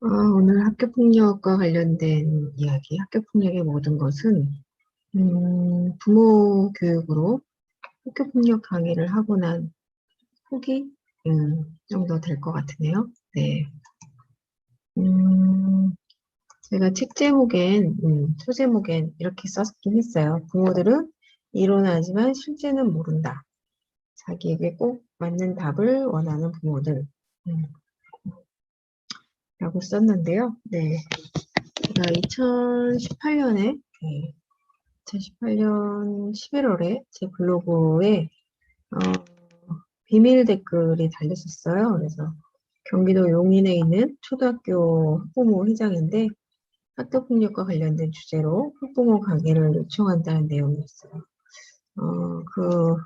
어, 오늘 학교폭력과 관련된 이야기, 학교폭력의 모든 것은 음, 부모 교육으로 학교폭력 강의를 하고 난 후기 음, 정도 될 것 같으네요. 네. 음, 제가 책 제목엔, 음, 소제목엔 이렇게 썼긴 했어요. 부모들은 이론하지만 실제는 모른다. 자기에게 꼭 맞는 답을 원하는 부모들. 음, 라고 썼는데요. 네. 제가 2018년에, 2018년 11월에 제 블로그에, 어, 비밀 댓글이 달렸었어요. 그래서 경기도 용인에 있는 초등학교 학부모 회장인데 학교폭력과 관련된 주제로 학부모 강의를 요청한다는 내용이었어요. 어, 그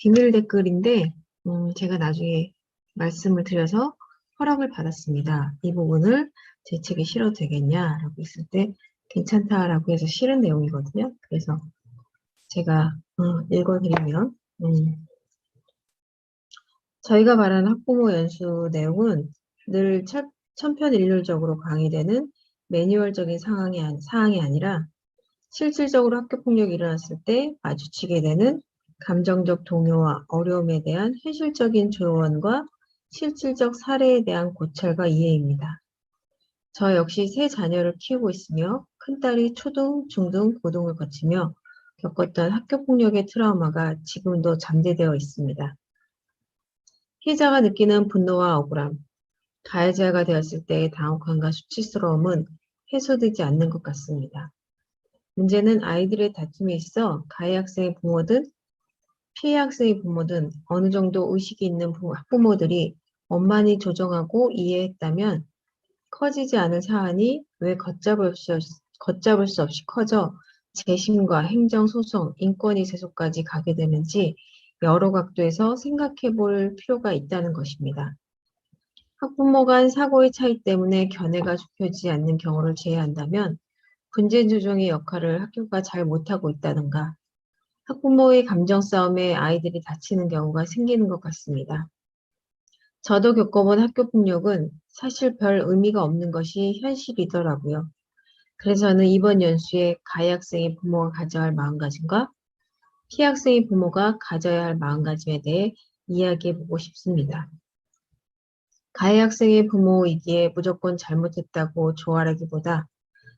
비밀 댓글인데 음, 제가 나중에 말씀을 드려서 허락을 받았습니다. 이 부분을 제 책에 실어도 되겠냐라고 했을 때 괜찮다라고 해서 실은 내용이거든요. 그래서 제가 어, 읽어드리면 음, 저희가 말하는 학부모 연수 내용은 늘 천, 천편일률적으로 강의되는 매뉴얼적인 상황이, 사항이 아니라 실질적으로 학교폭력이 일어났을 때 마주치게 되는 감정적 동요와 어려움에 대한 현실적인 조언과 실질적 사례에 대한 고찰과 이해입니다. 저 역시 세 자녀를 키우고 있으며 큰딸이 초등, 중등, 고등을 거치며 겪었던 학교폭력의 트라우마가 지금도 잠재되어 있습니다. 피해자가 느끼는 분노와 억울함, 가해자가 되었을 때의 당혹함과 수치스러움은 해소되지 않는 것 같습니다. 문제는 아이들의 다툼에 있어 가해 학생의 부모든 피해 학생의 부모든 어느 정도 의식이 있는 부- 학부모들이 원만히 조정하고 이해했다면 커지지 않은 사안이 왜 걷잡을 수, 없- 걷잡을 수 없이 커져 재심과 행정소송, 인권위 세속까지 가게 되는지 여러 각도에서 생각해 볼 필요가 있다는 것입니다. 학부모 간 사고의 차이 때문에 견해가 좁혀지지 않는 경우를 제외한다면 분쟁 조정의 역할을 학교가 잘 못하고 있다든가 학부모의 감정 싸움에 아이들이 다치는 경우가 생기는 것 같습니다. 저도 겪어본 학교 폭력은 사실 별 의미가 없는 것이 현실이더라고요. 그래서 저는 이번 연수에 가해 학생의 부모가 가져야 할 마음가짐과 피해 학생의 부모가 가져야 할 마음가짐에 대해 이야기해 보고 싶습니다. 가해 학생의 부모이기에 무조건 잘못했다고 조아라기보다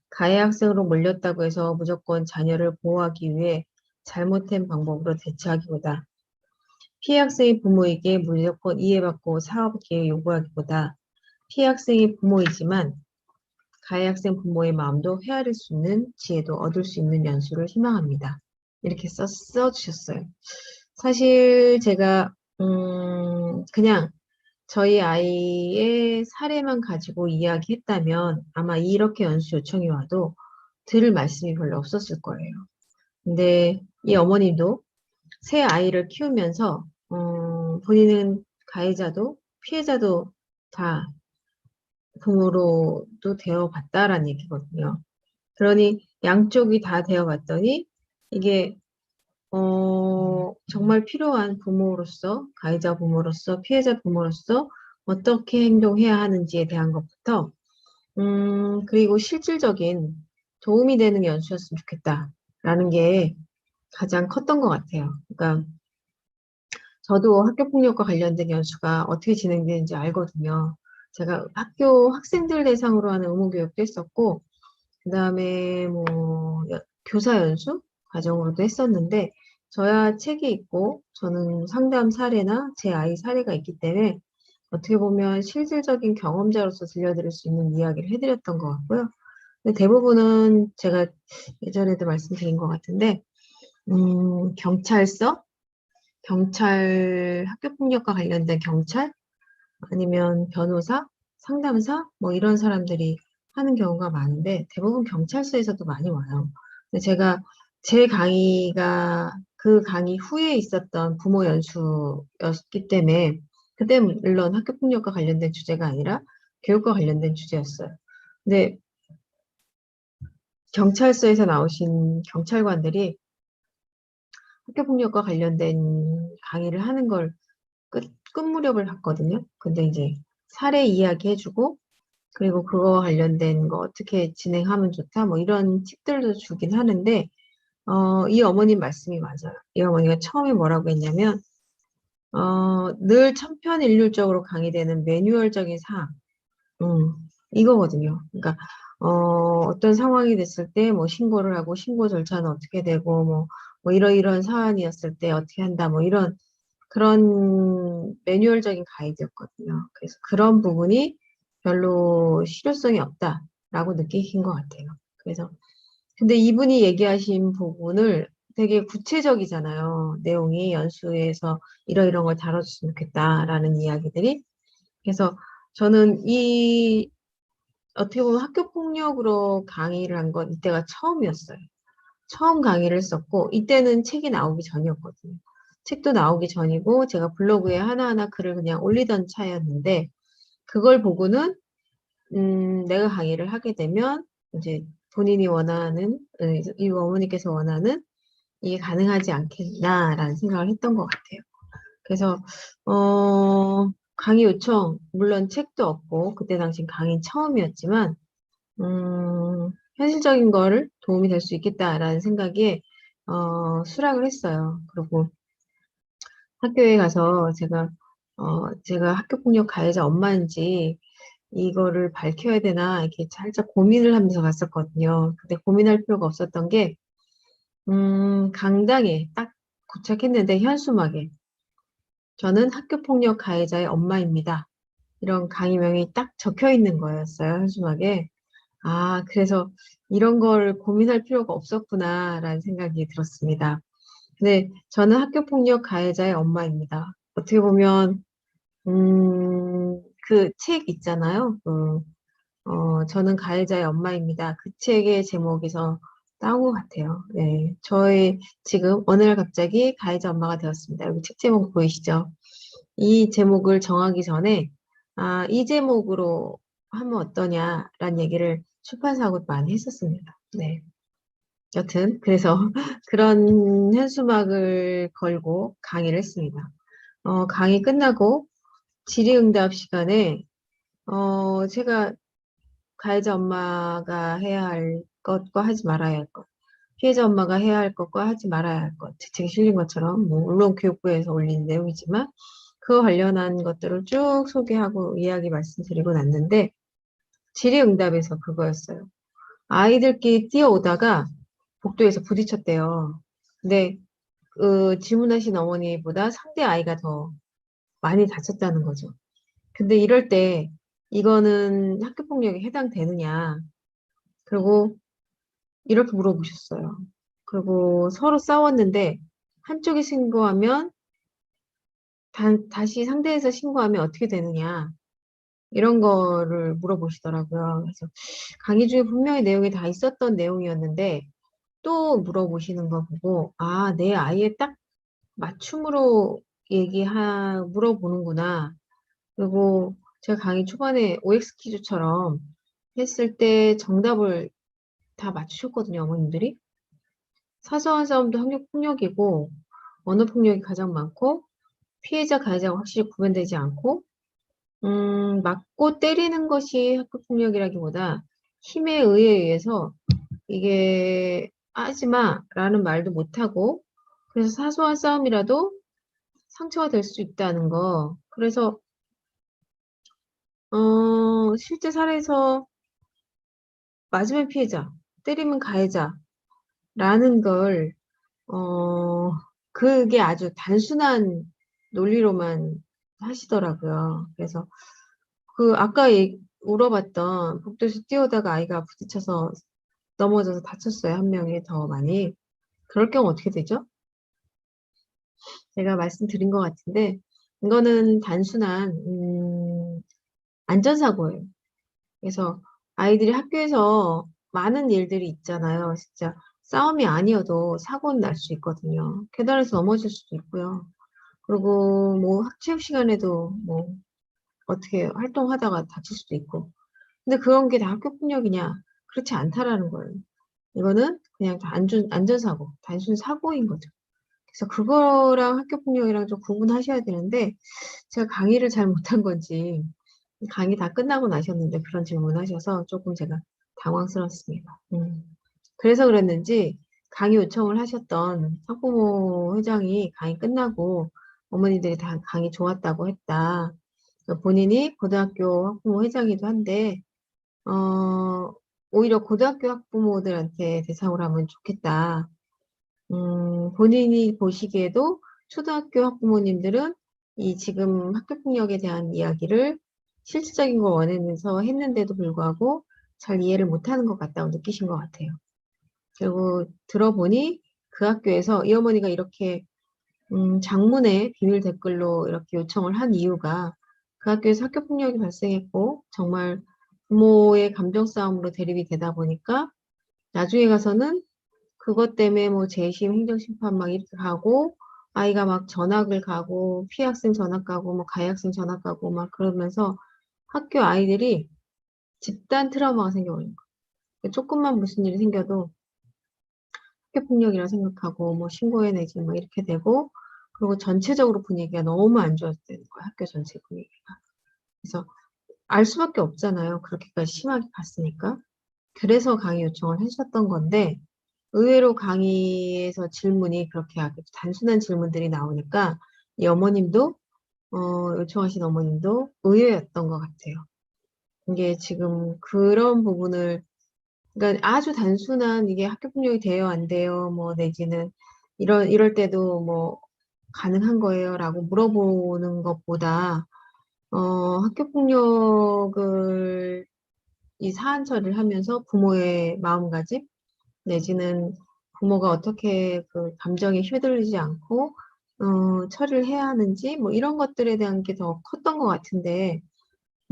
가해 학생으로 몰렸다고 해서 무조건 자녀를 보호하기 위해 잘못된 방법으로 대처하기보다 피해 학생의 부모에게 무조건 이해받고 사업계 요구하기보다 피해 학생의 부모이지만 가해 학생 부모의 마음도 헤아릴 수 있는 지혜도 얻을 수 있는 연수를 희망합니다. 이렇게 써, 써주셨어요. 사실 제가 음, 그냥 저희 아이의 사례만 가지고 이야기했다면 아마 이렇게 연수 요청이 와도 들을 말씀이 별로 없었을 거예요. 근데 이 어머님도 새 아이를 키우면서 어, 본인은 가해자도 피해자도 다 부모로도 되어봤다라는 얘기거든요. 그러니 양쪽이 다 되어봤더니 이게 어, 정말 필요한 부모로서, 가해자 부모로서, 피해자 부모로서 어떻게 행동해야 하는지에 대한 것부터, 음, 그리고 실질적인 도움이 되는 연수였으면 좋겠다라는 게 가장 컸던 것 같아요. 그러니까 저도 학교 폭력과 관련된 연수가 어떻게 진행되는지 알거든요. 제가 학교 학생들 대상으로 하는 의무 교육도 했었고, 그 다음에 뭐 여- 교사 연수 과정으로도 했었는데, 저야 책이 있고, 저는 상담 사례나 제 아이 사례가 있기 때문에 어떻게 보면 실질적인 경험자로서 들려드릴 수 있는 이야기를 해드렸던 것 같고요. 근데 대부분은 제가 예전에도 말씀드린 것 같은데, 음, 경찰서, 경찰, 학교폭력과 관련된 경찰, 아니면 변호사, 상담사, 뭐 이런 사람들이 하는 경우가 많은데, 대부분 경찰서에서도 많이 와요. 근데 제가 제 강의가 그 강의 후에 있었던 부모 연수였기 때문에, 그때 물론 학교폭력과 관련된 주제가 아니라 교육과 관련된 주제였어요. 근데 경찰서에서 나오신 경찰관들이 학교폭력과 관련된 강의를 하는 걸 끝, 끝 무렵을 봤거든요. 근데 이제 사례 이야기 해주고, 그리고 그거 관련된 거 어떻게 진행하면 좋다 뭐 이런 팁들도 주긴 하는데 어, 이 어머님 말씀이 맞아요. 이 어머니가 처음에 뭐라고 했냐면 어, 늘 천편일률적으로 강의되는 매뉴얼적인 사항 음, 이거거든요. 그러니까 어, 어떤 상황이 됐을 때 뭐 신고를 하고 신고 절차는 어떻게 되고 뭐, 뭐 이러이러한 사안이었을 때 어떻게 한다 뭐 이런 그런 매뉴얼적인 가이드였거든요. 그래서 그런 부분이 별로 실효성이 없다라고 느끼신 것 같아요. 그래서 근데 이분이 얘기하신 부분을 되게 구체적이잖아요. 내용이 연수에서 이러이런 걸 다뤄줬으면 좋겠다라는 이야기들이. 그래서 저는 이 어떻게 보면 학교 폭력으로 강의를 한 건 이때가 처음이었어요. 처음 강의를 했었고 이때는 책이 나오기 전이었거든요. 책도 나오기 전이고 제가 블로그에 하나하나 글을 그냥 올리던 차였는데 그걸 보고는 음, 내가 강의를 하게 되면 이제 본인이 원하는 어, 이 어머니께서 원하는 이게 가능하지 않겠나라는 생각을 했던 것 같아요. 그래서 어, 강의 요청 물론 책도 없고 그때 당시 강의 처음이었지만 음, 현실적인 거를 도움이 될 수 있겠다라는 생각에 어, 수락을 했어요. 그리고 학교에 가서 제가 어, 제가 학교폭력 가해자 엄마인지 이거를 밝혀야 되나 이렇게 살짝 고민을 하면서 갔었거든요. 근데 고민할 필요가 없었던 게 음, 강당에 딱 도착했는데 현수막에 저는 학교폭력 가해자의 엄마입니다. 이런 강의명이 딱 적혀 있는 거였어요. 현수막에. 아, 그래서 이런 걸 고민할 필요가 없었구나라는 생각이 들었습니다. 근데 저는 학교폭력 가해자의 엄마입니다. 어떻게 보면 음, 그 책 있잖아요. 그, 어, 저는 가해자의 엄마입니다. 그 책의 제목에서 따온 것 같아요. 네, 저의 지금 어느 날 갑자기 가해자 엄마가 되었습니다. 여기 책 제목 보이시죠? 이 제목을 정하기 전에 아, 이 제목으로 하면 어떠냐라는 얘기를 출판사하고 많이 했었습니다. 네. 여튼 그래서 그런 현수막을 걸고 강의를 했습니다. 어, 강의 끝나고 질의응답 시간에 어, 제가 가해자 엄마가 해야 할 것과 하지 말아야 할 것, 피해자 엄마가 해야 할 것과 하지 말아야 할 것, 책에 실린 것처럼 뭐 물론 교육부에서 올린 내용이지만 그 관련한 것들을 쭉 소개하고 이야기 말씀드리고 났는데 질의응답에서 그거였어요. 아이들끼리 뛰어오다가 복도에서 부딪혔대요. 근데 그 질문하신 어머니보다 상대 아이가 더 많이 다쳤다는 거죠. 근데 이럴 때 이거는 학교폭력에 해당되느냐 그리고 이렇게 물어보셨어요. 그리고 서로 싸웠는데 한쪽이 신고하면 단, 다시 상대에서 신고하면 어떻게 되느냐 이런 거를 물어보시더라고요. 그래서 강의 중에 분명히 내용이 다 있었던 내용이었는데 또 물어보시는 거 보고 아, 내 아이의 딱 맞춤으로 얘기하 물어보는구나. 그리고 제가 강의 초반에 OX 퀴즈처럼 했을 때 정답을 다 맞추셨거든요, 어머님들이. 사소한 싸움도 학력 폭력이고 언어 폭력이 가장 많고 피해자 가해자가 확실히 구분되지 않고 음, 맞고 때리는 것이 학교 폭력이라기보다 힘에 의해서 이게 하지마 라는 말도 못하고 그래서 사소한 싸움이라도 상처가 될 수 있다는 거. 그래서 어, 실제 사례에서 맞으면 피해자, 때리면 가해자라는 걸 어, 그게 아주 단순한 논리로만 하시더라고요. 그래서 그 아까 얘- 물어봤던 복도에서 뛰어다가 아이가 부딪혀서 넘어져서 다쳤어요. 한 명이 더 많이. 그럴 경우 어떻게 되죠? 제가 말씀드린 것 같은데 이거는 단순한 음, 안전사고예요. 그래서 아이들이 학교에서 많은 일들이 있잖아요. 진짜 싸움이 아니어도 사고는 날 수 있거든요. 계단에서 넘어질 수도 있고요. 그리고 뭐 학체육 시간에도 뭐 어떻게 활동하다가 다칠 수도 있고. 근데 그런 게 다 학교 폭력이냐? 그렇지 않다라는 거예요. 이거는 그냥 다 안전, 안전사고, 단순 사고인 거죠. 그래서 그거랑 학교 폭력이랑 좀 구분하셔야 되는데 제가 강의를 잘 못한 건지 강의 다 끝나고 나셨는데 그런 질문 하셔서 조금 제가 당황스럽습니다. 음. 그래서 그랬는지 강의 요청을 하셨던 학부모 회장이 강의 끝나고 어머니들이 다 강의 좋았다고 했다. 그러니까 본인이 고등학교 학부모 회장이기도 한데 어, 오히려 고등학교 학부모들한테 대상으로 하면 좋겠다. 음, 본인이 보시기에도 초등학교 학부모님들은 이 지금 학교폭력에 대한 이야기를 실질적인 걸 원하면서 했는데도 불구하고 잘 이해를 못하는 것 같다고 느끼신 것 같아요. 그리고 들어보니 그 학교에서 이 어머니가 이렇게 음, 장문의 비밀 댓글로 이렇게 요청을 한 이유가 그 학교에서 학교 폭력이 발생했고 정말 부모의 감정 싸움으로 대립이 되다 보니까 나중에 가서는 그것 때문에 뭐 재심, 행정심판 막 이렇게 가고 아이가 막 전학을 가고 피해 학생 전학 가고 뭐 가해 학생 전학 가고 막 그러면서 학교 아이들이 집단 트라우마가 생겨버린 거예요. 조금만 무슨 일이 생겨도 학교폭력이라 생각하고 뭐 신고해내지 뭐 이렇게 되고 그리고 전체적으로 분위기가 너무 안 좋아지는 거예요. 학교 전체 분위기가. 그래서 알 수밖에 없잖아요. 그렇게까지 심하게 갔으니까. 그래서 강의 요청을 하셨던 건데 의외로 강의에서 질문이 그렇게 아주 단순한 질문들이 나오니까 이 어머님도 어, 요청하신 어머님도 의외였던 것 같아요. 이게 지금 그런 부분을 그러니까 아주 단순한 이게 학교 폭력이 돼요 안 돼요 뭐 내지는 이런 이럴 때도 뭐 가능한 거예요 라고 물어보는 것보다 어, 학교 폭력을 이 사안 처리를 하면서 부모의 마음가짐 내지는 부모가 어떻게 그 감정에 휘둘리지 않고 어, 처리를 해야 하는지 뭐 이런 것들에 대한 게 더 컸던 것 같은데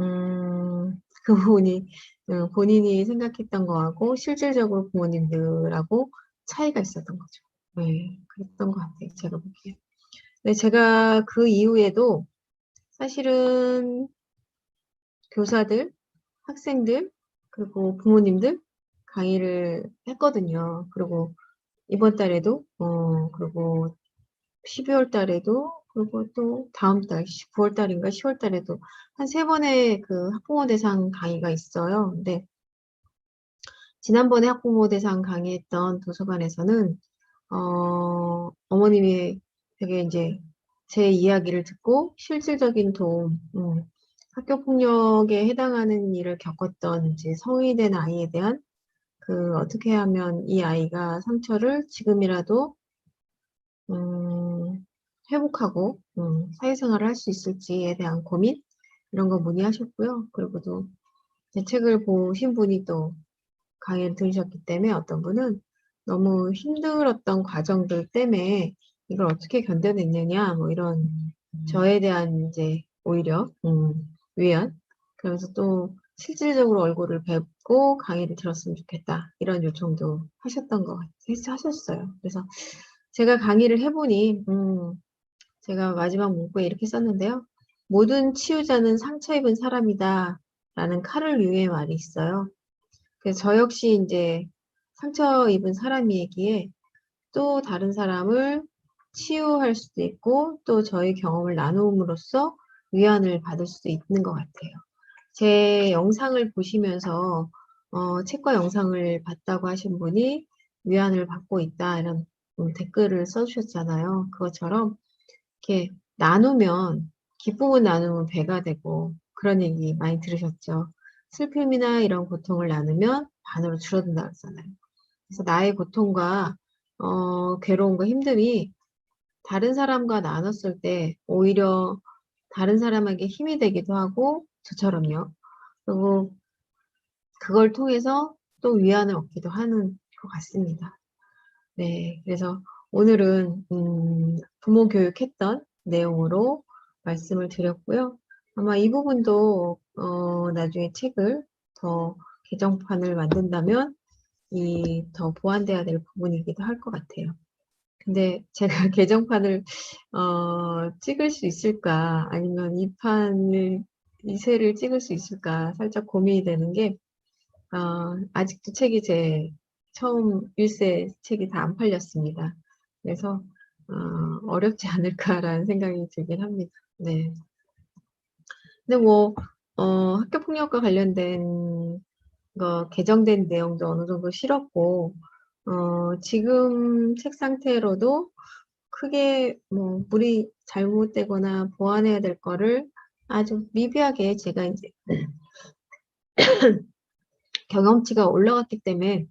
음, 그 부분이 어, 본인이 생각했던 거하고 실질적으로 부모님들하고 차이가 있었던 거죠. 네, 그랬던 것 같아요. 제가 보기에. 네, 제가 그 이후에도 사실은 교사들, 학생들, 그리고 부모님들 강의를 했거든요. 그리고 이번 달에도, 어, 그리고 12월 달에도, 그리고 또 다음 달, 9월 달인가 10월 달에도 한 세 번의 그 학부모 대상 강의가 있어요. 근데 지난번에 학부모 대상 강의했던 도서관에서는, 어, 어머님이 되게 이제 제 이야기를 듣고 실질적인 도움, 음, 학교 폭력에 해당하는 일을 겪었던 이제 성인이 된 아이에 대한 그 어떻게 하면 이 아이가 상처를 지금이라도 음, 회복하고 음, 사회생활을 할 수 있을지에 대한 고민? 이런 거 문의하셨고요. 그리고 또제 책을 보신 분이 또 강의를 들으셨기 때문에 어떤 분은 너무 힘들었던 과정들 때문에 이걸 어떻게 견뎌냈느냐 뭐 이런 저에 대한 이제 오히려 음, 위안? 그러면서 또 실질적으로 얼굴을 뵙고 강의를 들었으면 좋겠다 이런 요청도 하셨던 것 같아요 하셨어요. 그래서 제가 강의를 해보니 음, 제가 마지막 문구에 이렇게 썼는데요 모든 치유자는 상처 입은 사람이다 라는 카를 유의 말이 있어요 그래서 저 역시 이제 상처 입은 사람이기에 또 다른 사람을 치유할 수도 있고 또 저희 경험을 나눔으로써 위안을 받을 수도 있는 것 같아요. 제 영상을 보시면서 어, 책과 영상을 봤다고 하신 분이 위안을 받고 있다 이런 음, 댓글을 써주셨잖아요. 그것처럼 이렇게 나누면 기쁨을 나누면 배가 되고 그런 얘기 많이 들으셨죠. 슬픔이나 이런 고통을 나누면 반으로 줄어든다 그러잖아요. 그래서 나의 고통과 어, 괴로움과 힘듦이 다른 사람과 나눴을 때 오히려 다른 사람에게 힘이 되기도 하고 저처럼요. 그리고 그걸 통해서 또 위안을 얻기도 하는 것 같습니다. 네, 그래서 오늘은 음, 부모 교육했던 내용으로 말씀을 드렸고요. 아마 이 부분도 어, 나중에 책을 더 개정판을 만든다면 이 더 보완돼야 될 부분이기도 할 것 같아요. 근데 제가 개정판을 어, 찍을 수 있을까 아니면 이 판을 이 세를 찍을 수 있을까 살짝 고민이 되는 게 어, 아직도 책이 제 처음 1세 책이 다 안 팔렸습니다. 그래서 어, 어렵지 않을까라는 생각이 들긴 합니다. 네. 근데 뭐 어, 학교 폭력과 관련된 거 개정된 내용도 어느 정도 실었고, 어, 지금 책 상태로도 크게 뭐 물이 잘못되거나 보완해야 될 거를 아주 미비하게 제가 이제 경험치가 올라갔기 때문에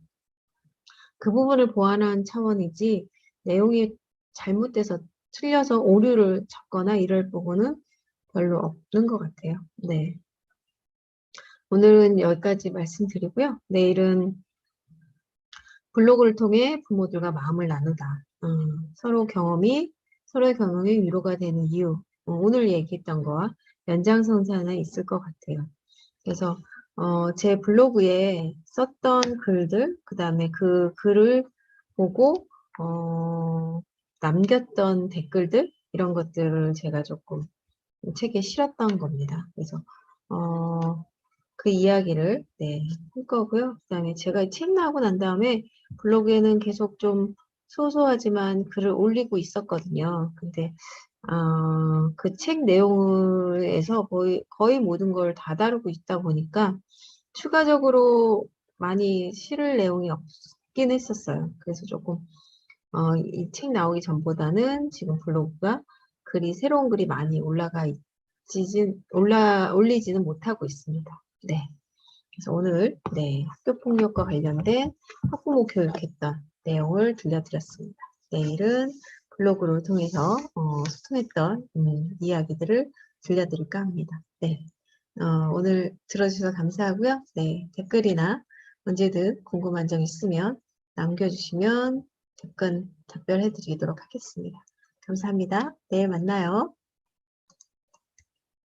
그 부분을 보완한 차원이지 내용이 잘못돼서 틀려서 오류를 적거나 이럴 부분은 별로 없는 것 같아요. 네. 오늘은 여기까지 말씀드리고요. 내일은 블로그를 통해 부모들과 마음을 나누다. 음, 서로 경험이 서로의 경험이 위로가 되는 이유. 어, 오늘 얘기했던 거와 연장선상에 있을 것 같아요. 그래서 어, 제 블로그에 썼던 글들, 그 다음에 그 글을 보고 어, 남겼던 댓글들 이런 것들을 제가 조금 책에 실었던 겁니다. 그래서 어, 그 이야기를 네, 할 거고요. 그 다음에 제가 이책 나오고 난 다음에 블로그에는 계속 좀 소소하지만 글을 올리고 있었거든요. 근데 어, 그 책 내용에서 거의, 거의 모든 걸 다 다루고 있다 보니까 추가적으로 많이 실을 내용이 없긴 했었어요. 그래서 조금 어, 이 책 나오기 전보다는 지금 블로그가 글이 새로운 글이 많이 올라가 있지는 올라 올리지는 못하고 있습니다. 네. 그래서 오늘 네 학교 폭력과 관련된 학부모 교육했던 내용을 들려드렸습니다. 내일은 블로그를 통해서 어, 소통했던 음, 이야기들을 들려드릴까 합니다. 네. 어, 오늘 들어주셔서 감사하고요. 네, 댓글이나 언제든 궁금한 점 있으면 남겨주시면 답변, 답변해 드리도록 하겠습니다. 감사합니다. 내일 만나요.